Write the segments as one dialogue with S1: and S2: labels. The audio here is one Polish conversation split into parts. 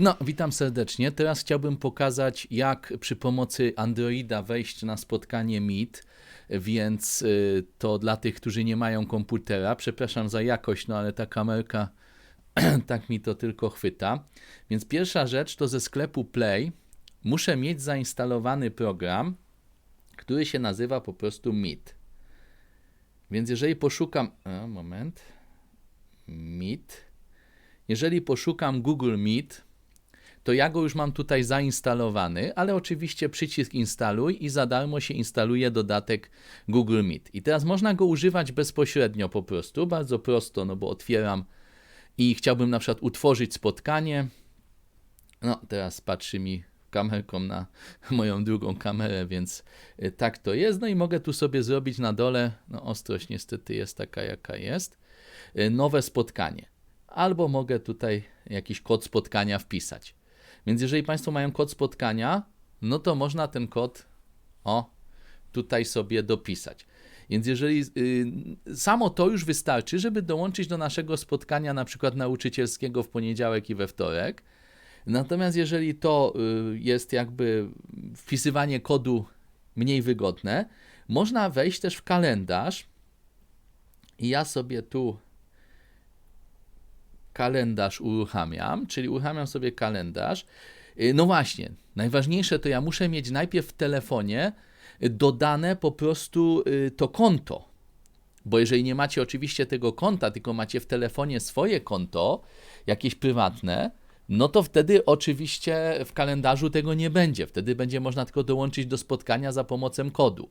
S1: No, witam serdecznie. Teraz chciałbym pokazać, jak przy pomocy Androida wejść na spotkanie Meet, więc y, to dla tych, którzy nie mają komputera. Przepraszam za jakość, no ale ta kamerka tak mi to tylko chwyta. Więc pierwsza rzecz to ze sklepu Play muszę mieć zainstalowany program, który się nazywa po prostu Meet. Więc jeżeli poszukam. Moment. Meet. Jeżeli poszukam Google Meet, to ja go już mam tutaj zainstalowany, ale oczywiście przycisk instaluj i za darmo się instaluje dodatek Google Meet. I teraz można go używać bezpośrednio po prostu, bardzo prosto, no bo otwieram i chciałbym na przykład utworzyć spotkanie. No, teraz patrzy mi kamerką na moją drugą kamerę, więc y, tak to jest. No i mogę tu sobie zrobić na dole, no ostrość niestety jest taka jaka jest, y, nowe spotkanie. Albo mogę tutaj jakiś kod spotkania wpisać. Więc jeżeli Państwo mają kod spotkania, no to można ten kod o tutaj sobie dopisać. Więc jeżeli y, samo to już wystarczy, żeby dołączyć do naszego spotkania na przykład nauczycielskiego w poniedziałek i we wtorek. Natomiast jeżeli to y, jest jakby wpisywanie kodu mniej wygodne, można wejść też w kalendarz i ja sobie tu kalendarz uruchamiam, czyli uruchamiam sobie kalendarz. Y, No właśnie, najważniejsze to ja muszę mieć najpierw w telefonie dodane po prostu y, to konto. Bo jeżeli nie macie oczywiście tego konta, tylko macie w telefonie swoje konto, jakieś prywatne, no to wtedy oczywiście w kalendarzu tego nie będzie. Wtedy będzie można tylko dołączyć do spotkania za pomocą kodu.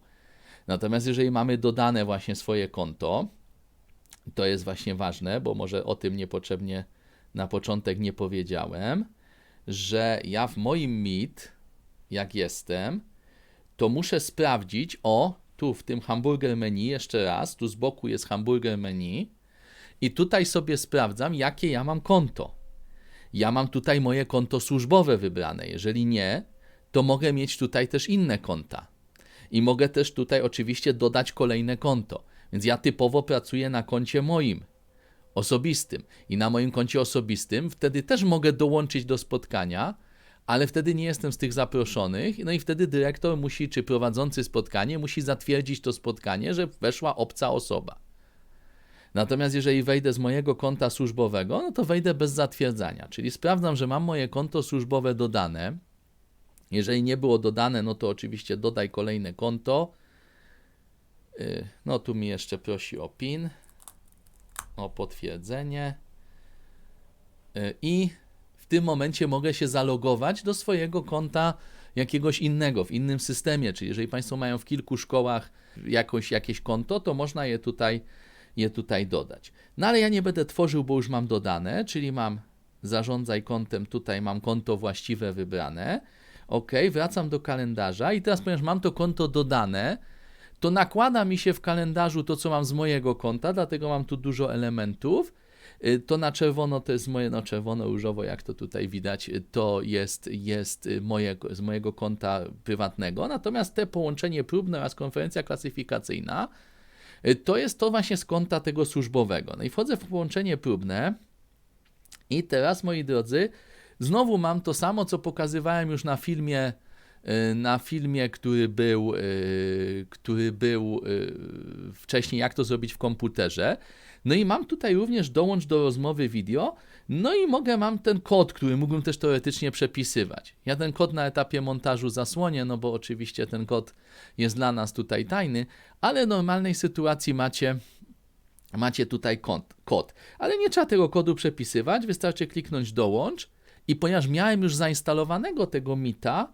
S1: Natomiast jeżeli mamy dodane właśnie swoje konto, to jest właśnie ważne, bo może o tym niepotrzebnie na początek nie powiedziałem, że ja w moim Meet, jak jestem, to muszę sprawdzić, o, tu w tym hamburger menu, jeszcze raz, tu z boku jest hamburger menu i tutaj sobie sprawdzam, jakie ja mam konto. Ja mam tutaj moje konto służbowe wybrane. Jeżeli nie, to mogę mieć tutaj też inne konta. I mogę też tutaj oczywiście dodać kolejne konto. Więc ja typowo pracuję na koncie moim osobistym. I na moim koncie osobistym wtedy też mogę dołączyć do spotkania, ale wtedy nie jestem z tych zaproszonych. No i wtedy dyrektor musi, czy prowadzący spotkanie, musi zatwierdzić to spotkanie, że weszła obca osoba. Natomiast jeżeli wejdę z mojego konta służbowego, no to wejdę bez zatwierdzania, czyli sprawdzam, że mam moje konto służbowe dodane. Jeżeli nie było dodane, no to oczywiście dodaj kolejne konto. Yy, No tu mi jeszcze prosi o PIN, o potwierdzenie. Yy, I w tym momencie mogę się zalogować do swojego konta jakiegoś innego, w innym systemie. Czyli jeżeli Państwo mają w kilku szkołach jakoś, jakieś konto, to można je tutaj, je tutaj dodać. No ale ja nie będę tworzył, bo już mam dodane, czyli mam zarządzaj kontem, tutaj mam konto właściwe wybrane. Ok, wracam do kalendarza i teraz, ponieważ mam to konto dodane, to nakłada mi się w kalendarzu to, co mam z mojego konta, dlatego mam tu dużo elementów. Y, To na czerwono to jest moje, no czerwono-różowo, jak to tutaj widać, y, to jest, jest y, moje, z mojego konta prywatnego. Natomiast te połączenie próbne oraz konferencja klasyfikacyjna to jest to właśnie z konta tego służbowego. No i wchodzę w połączenie próbne i teraz, moi drodzy, znowu mam to samo, co pokazywałem już na filmie, na filmie, który był, y, który był y, wcześniej, jak to zrobić w komputerze. No i mam tutaj również dołącz do rozmowy wideo, no i mogę, mam ten kod, który mógłbym też teoretycznie przepisywać. Ja ten kod na etapie montażu zasłonię, no bo oczywiście ten kod jest dla nas tutaj tajny, ale w normalnej sytuacji macie macie tutaj kod, kod. Ale nie trzeba tego kodu przepisywać, wystarczy kliknąć dołącz i ponieważ miałem już zainstalowanego tego Mita,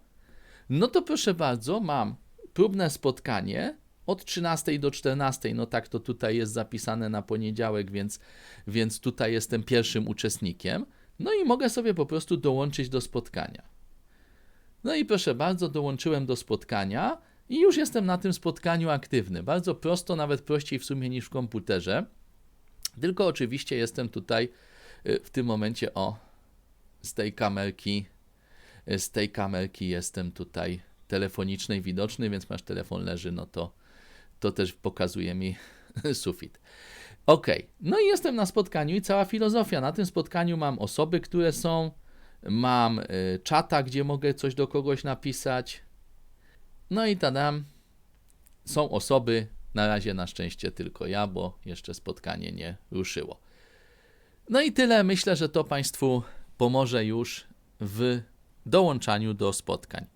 S1: no to proszę bardzo, mam próbne spotkanie od 13 do 14, no tak to tutaj jest zapisane na poniedziałek, więc, więc tutaj jestem pierwszym uczestnikiem. No i mogę sobie po prostu dołączyć do spotkania. No i proszę bardzo, dołączyłem do spotkania i już jestem na tym spotkaniu aktywny. Bardzo prosto, nawet prościej w sumie niż w komputerze. Tylko oczywiście jestem tutaj y, w tym momencie o z tej kamerki z tej kamerki jestem tutaj telefonicznej widoczny, więc masz telefon leży, no to to też pokazuje mi sufit. Ok, no i jestem na spotkaniu i cała filozofia. Na tym spotkaniu mam osoby, które są mam y, czata, gdzie mogę coś do kogoś napisać. No i tadam, są osoby, na razie na szczęście tylko ja, bo jeszcze spotkanie nie ruszyło. No i tyle. Myślę, że to Państwu pomoże już w dołączaniu do spotkań.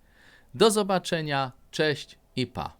S1: Do zobaczenia, cześć i pa.